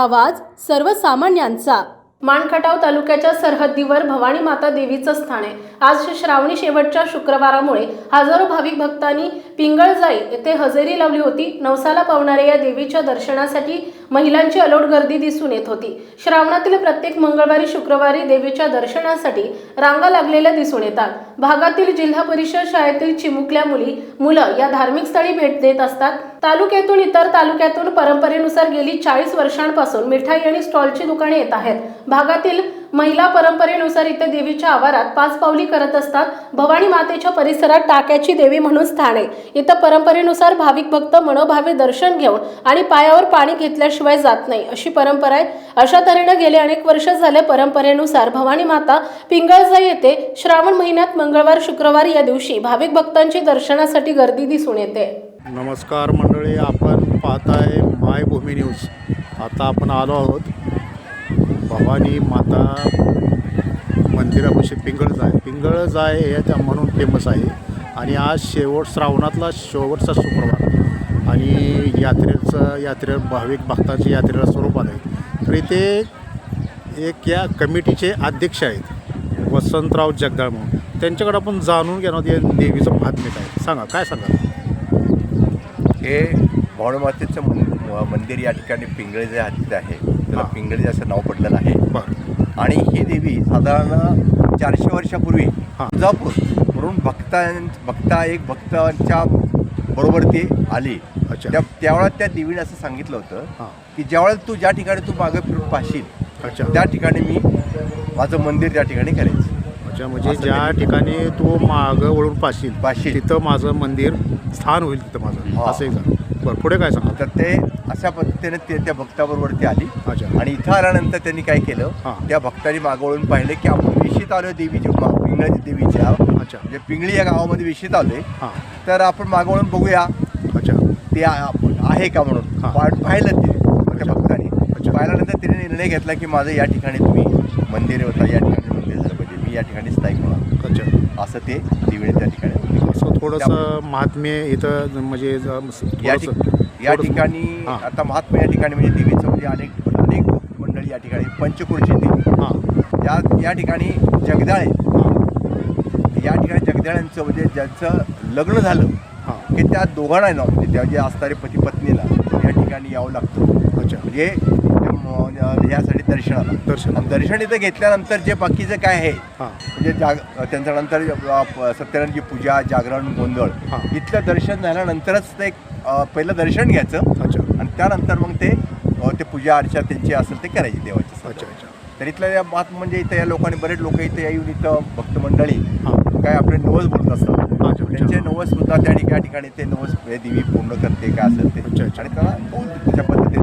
आवाज सर्वसामान्यांचा. माणखटाव तालुक्याच्या सरहद्दीवर भवानी माता देवीचं स्थान आहे. आज श्रावणी शेवटच्या शुक्रवारामुळे हजारो भाविक भक्तांनी पिंगळजाई येथे हजेरी लावली होती. नवसाला पावणाऱ्या या देवीच्या दर्शनासाठी महिलांची अलोट गर्दी दिसून येत होती. श्रावणातील प्रत्येक मंगळवारी शुक्रवारी देवीच्या दर्शनासाठी रांगा लागलेल्या दिसून येतात. भागातील जिल्हा परिषद शाळेतील चिमुकल्या मुली मुलं या धार्मिक स्थळी भेट देत असतात. तालुक्यातून इतर तालुक्यातून परंपरेनुसार गेली चाळीस वर्षांपासून मिठाई आणि स्टॉलची दुकाने येत आहेत. भागातील महिला परंपरेनुसार इथे देवीच्या आवारात पाच पावली करत असतात. भवानी मातेच्या परिसरात टाक्याची देवी म्हणून स्थान आहे. इथं परंपरेनुसार भाविक भक्त मनोभावे दर्शन घेऊन आणि पायावर पाणी घेतल्याशिवाय जात नाही अशी परंपरा आहे. अशा तऱ्हेनं गेले अनेक वर्ष झाले परंपरेनुसार भवानी माता पिंगळजाई येथे श्रावण महिन्यात मंगळवार शुक्रवार या दिवशी भाविक भक्तांची दर्शनासाठी गर्दी दिसून येते. नमस्कार मंडळी आपण पाहताय मायभूमी न्यूज. आता आपण आलो आहोत भवानी माता मंदिरापाशी पिंगळजाय पिंगळजाय हे त्या म्हणून फेमस आहे. आणि आज शेवट श्रावणातला शेवटचा शुक्रवार. आणि यात्रेचं यात्रे भाविक भक्तांच्या यात्रेला स्वरूपात आहे. तर इथे एक या कमिटीचे अध्यक्ष आहेत. वसंतराव जगदाळ म्हणून. त्यांच्याकडे आपण जाणून घेणार या देवीचं महात्म्य काय सांगा काय सांगा? हे भवानीमातेचं मंदिर या ठिकाणी पिंगळेचे हातीत आहे. त्याला हा. पिंगळेचे असं नाव पडलेलं आहे आणि ही देवी साधारण चारशे वर्षापूर्वी हा. तुळजापूर म्हणून भक्तां भक्ता एक भक्तांच्या बरोबर ती आली अच्छा. त्या त्यावेळेला त्या देवीने असं सांगितलं होतं की ज्यावेळेला तू ज्या ठिकाणी तू मागे फिरून पाहशील अच्छा त्या ठिकाणी मी माझं मंदिर त्या ठिकाणी करायचं अच्छा म्हणजे ज्या ठिकाणी तू मागं वळून पाशील पाशील. तिथं माझं मंदिर स्थान होईल तिथं माझं हा. असं एक झालं बरं पुढे काय सांगा? तर ते अशा पद्धतीने ते त्या भक्ताबरोबर ती आली. अच्छा. आणि इथं आल्यानंतर त्यांनी काय केलं? हां. त्या भक्तांनी मागवळून पाहिलं की आपण विशीत आलो देवीची मा- पिंगळाची देवीच्या. अच्छा. म्हणजे पिंगळी या गावामध्ये विशीत आलोय. हां. तर आपण मागवळून बघूया. अच्छा. ते आ- आहे का म्हणून? हां. पा- पाहिलं ते त्या. भक्तांनी. अच्छा. पाहिल्यानंतर तिने निर्णय घेतला की माझं या ठिकाणी तुम्ही मंदिर होता या ठिकाणी मंदिर झालं पाहिजे मी या ठिकाणी स्थायिक होणार. अच्छा असं ते देवीने त्या ठिकाणी. असं थोडंसं महात्म्य इथं म्हणजे ज- या थोडंसं- ठिक- या थोडंसं- ठिकाणी हां. आता महात्मा या ठिकाणी म्हणजे देवीचं म्हणजे अनेक अनेक मंडळी या ठिकाणी पंचकृषी देवी. हां. या या ठिकाणी जगदाळे. हां. या ठिकाणी जगदाळ्यांचं म्हणजे ज्यांचं लग्न झालं हां. की त्या दोघांना ना म्हणजे त्या जे असणारे पती पत्नीला या ठिकाणी यावं लागतं. अच्छा. म्हणजे त्या म- यासाठी दर्शनाला दर्शन दर्शन इथं घेतल्यानंतर जे बाकीचं काय आहे म्हणजे जाग त्यांच्या नंतर अ, प- सत्यनारायणची पूजा जागरण गोंधळ. इथलं दर्शन झाल्यानंतरच ते पहिलं दर्शन घ्यायचं. अच्छा. आणि त्यानंतर मग ते ते पूजा अर्चा त्यांची असेल ते करायची देवाची अच्छा अच्छा. तर इथल्या या बात म्हणजे इथं या लोकांनी बरेच लोक इथे येऊन इथं भक्त मंडळी हां. काय आपले नवस बोलत असतात. त्यांचे नवस सुद्धा त्या ठिकाणी ते नवस देवी पूर्ण करते काय असेल ते. आणि त्याला त्याच्या पद्धतीने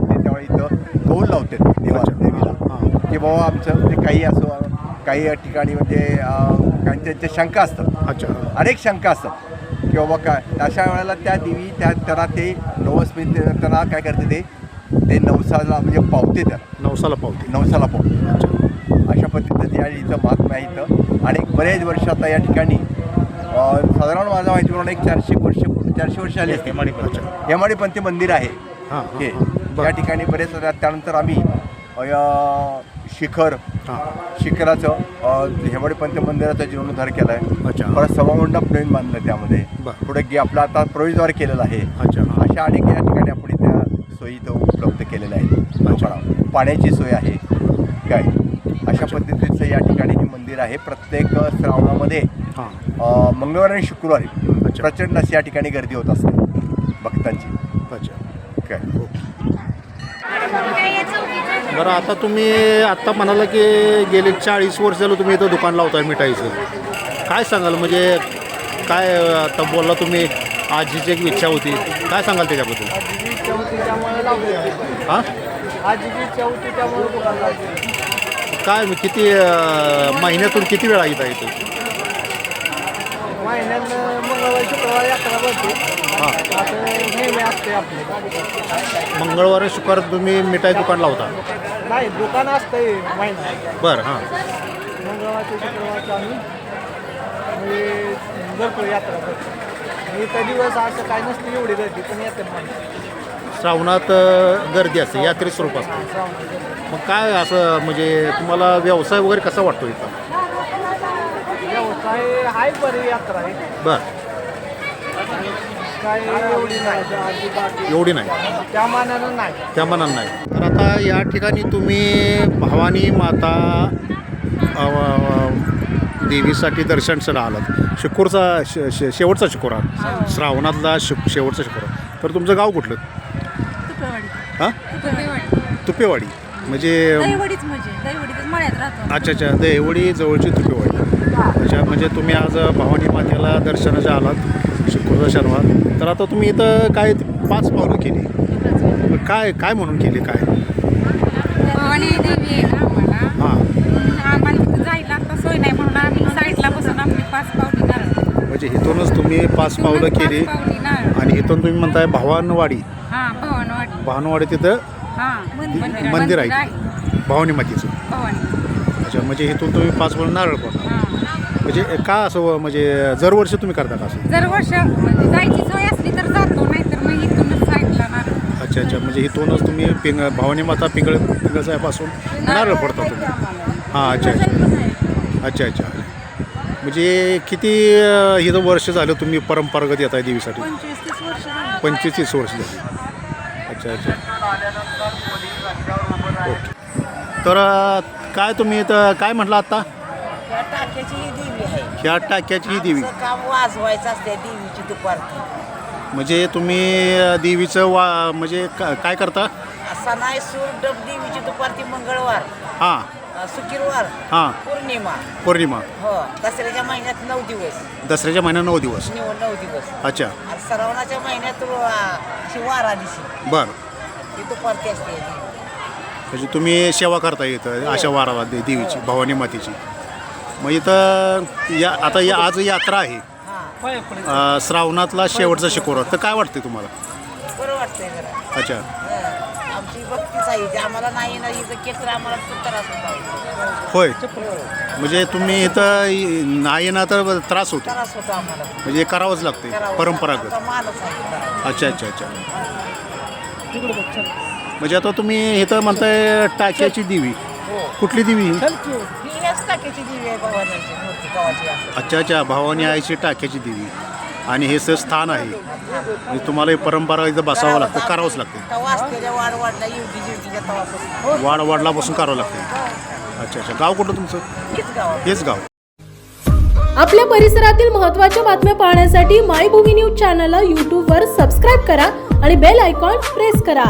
कौल लावते. देवीला हां. की बाबा आमचं म्हणजे काही असो काही ठिकाणी म्हणजे काही त्यांच्या शंका असतात. अच्छा अनेक शंका असतात. की बाबा काय अशा वेळेला त्या देवी त्या त्यांना ते नवस म्हणजे त्यांना काय करते ते ते नवसाला म्हणजे पावते त्याला. नवसाला पावते. नवसाला पावते. अच्छा. अशा पद्धतीने या इथं महात्मा आहे इथं. आणि बरेच वर्ष आता या ठिकाणी साधारण माझ्या माहितीप्रमाणे एक चारशे वर्ष चारशे वर्ष आली असते अच्छा हेमाडीपंथी मंदिर आहे. हां. या ठिकाणी बरेच त्यानंतर आम्ही शिखर शिखराचं अं, हेमाडीपंथी मंदिराचा जीर्णोद्धार केला आहे अच्छा. परत सभामंडप नवीन बांधलं त्यामध्ये. पुढे गे आपला आता प्रवेशद्वार केलेला आहे. अच्छा. अशा अनेक या ठिकाणी आपण त्या सोयी इथं उपलब्ध केलेल्या आहेत. पाण्याची सोय आहे. काय? अशा पद्धतीचं या ठिकाणी हे मंदिर आहे. प्रत्येक श्रावणामध्ये मंगळवारी आणि शुक्रवारी. प्रचंड अशी या ठिकाणी गर्दी होत असते. भक्तांची. अच्छा. काय? बरं आता तुम्ही आत्ता म्हणाला की गेले चाळीस वर्ष झालं तुम्ही इथं दुकान लावताय मिठाईचं. काय सांगाल? म्हणजे काय आता बोलला तुम्ही आजीची एक इच्छा होती. काय सांगाल त्याच्याबद्दल? हां? काय किती महिन्यातून किती वेळा येत आहे इथं? महिन्यात मंगळवारी शुक्रवारी यात्रा भरते. हां. असं नेहमी असते आपले. मंगळवार शुक्रवार तुम्ही मिठाई दुकान लावता? नाही दुकान असतंय महिना. बरं हां. मंगळवारचे शुक्रवारचं आम्ही म्हणजे भरपूर यात्रा भरतो इथं दिवस असं काय नसतं एवढी गर्दी पण येते माणसं. श्रावणात अ, गर्दी असते यात्रे स्वरूप असते. मग काय असं म्हणजे तुम्हाला व्यवसाय वगैरे कसा वाटतो इथं? व्यवसाय आहे बरी यात्रा. आहे बरं. काय एवढी नाही. एवढी त्या मानानं नाही. त्या मनानं नाही. तर आता या ठिकाणी तुम्ही भवानी माता अ, अ, देवीसाठी दर्शनसाठी आलात शुक्रचा शे शे- शेवटचा शुक्रवार श्रावणातला शु शेवटचा शुक्रवार तर तुमचं गाव कुठलं? तुपेवाडी. हां? तुपेवाडी. तुपेवाडी. म्हणजे दहीवडीच म्हणजे. दहीवडीतच मळ्यात राहतो. अच्छा अच्छा. देवडी जवळची तुपेवाडी. अच्छा म्हणजे तुम्ही आज भवानी मातेला दर्शनाच्या आलात. शुक्रवार शनिवार. तर आता तुम्ही इथं काय पाच पावलं केली. काय काय म्हणून केली काय? भवानी देवी आहे ना आम्हाला. हां. म्हणून आम्हाला तिथं जायला आता सोय नाही म्हणून आम्ही साईडला बसून आपली पाच पावली नारळ म्हणजे इथूनच तुम्ही पाच पावलं पाच केली. पावली नारळ आणि इथून तुम्ही म्हणताय भवानवाडी. हा भवानवाडी. भवानवाडी तिथं हा मंदिर. मंदिर आहे. भवानी मातेचं भवानी. अच्छा म्हणजे इथून तुम्ही पाच पावलं नारळ पण हा. म्हणजे का असं म्हणजे दरवर्षी तुम्ही करता का असं? जर वर्ष म्हणजे जायची सोय असली तर जातो नाहीतर मग इथूनच साईडला नारळ अच्छा अच्छा. म्हणजे इथूनच तुम्ही पिंग भवानी माता पिंगळ पिंगळसाहेबापासून नारळ पडता तुम्ही? हां अच्छा अच्छा. अच्छा अच्छा. म्हणजे किती अं, इथं वर्ष झालं तुम्ही परंपरागत येत आहे देवीसाठी? पंचवीस तीस वर्ष झाली. पंचवीस तीस वर्ष झाली. अच्छा अच्छा. ओके. तर अं, काय तुम्ही इथं काय म्हटलं आत्ता? या टाक्याची ही ह्या टाक्याची ही देवी. आमचं काम वाजवायचं असते देवीची दुपारची म्हणजे तुम्ही देवीचं वा म्हणजे का- काय करता? असा नाही सूर डब देवीची दुपारची मंगळवार. हां. अ, शुक्रवार. हां. पौर्णिमा. पौर्णिमा. हो दसऱ्याच्या महिन्यात नऊ दिवस. दसऱ्याच्या महिन्यात नऊ दिवस. निव नऊ दिवस. अच्छा. आणि श्रावणाच्या महिन्यात अ, अशी वारा बरं. ती दुपारची असते ही. म्हणजे तुम्ही सेवा करता इथं अशा वाराला दे देवीची भवानी मातेची. मग इथं या आता या आज यात्रा आहे. हा अं, श्रावणातला शेवटचा शुक्रवार तर काय वाटते तुम्हाला? बरं वाटतंय जरा. अच्छा. हं. आमची भक्तीच आहे. इथे आम्हाला नाही ना इथं केलं तर आम्हाला खूप त्रास होता. होय. म्हणजे तुम्ही इथं नाही ना तर त्रास होतो. त्रास होतो आम्हाला. म्हणजे करावंच लागते करावं. परंपरागत. आमचा आहे. अच्छा अच्छा अच्छा. म्हणजे आता तुम्ही इथं म्हणताय टाक्याची देवी. हो. कुठली देवी ही? याच टाक्याची देवी आहे भवानीची मूर्ती गावाची आहे. अच्छा अच्छा भवानी आईची टाक्याची देवी. आणि हे सर स्थान आहे. म्हणजे तुम्हाला ही परंपरा इथं बसावं लागतं करावंच लागते. तवा असतेल्या वाढ वाढला येवती जेवतीच्या तवापासून वाड वाडलापासून करावं लागते. अच्छा अच्छा. गाव कुठलं तुमचं? हीच गाव हेच गाव. आपल्या परिसरातील महत्त्वाच्या बातम्या पाहण्यासाठी मायभूमी न्यूज चॅनलला यूट्यूबवर सबस्क्राईब करा आणि बेल आयकॉन प्रेस करा.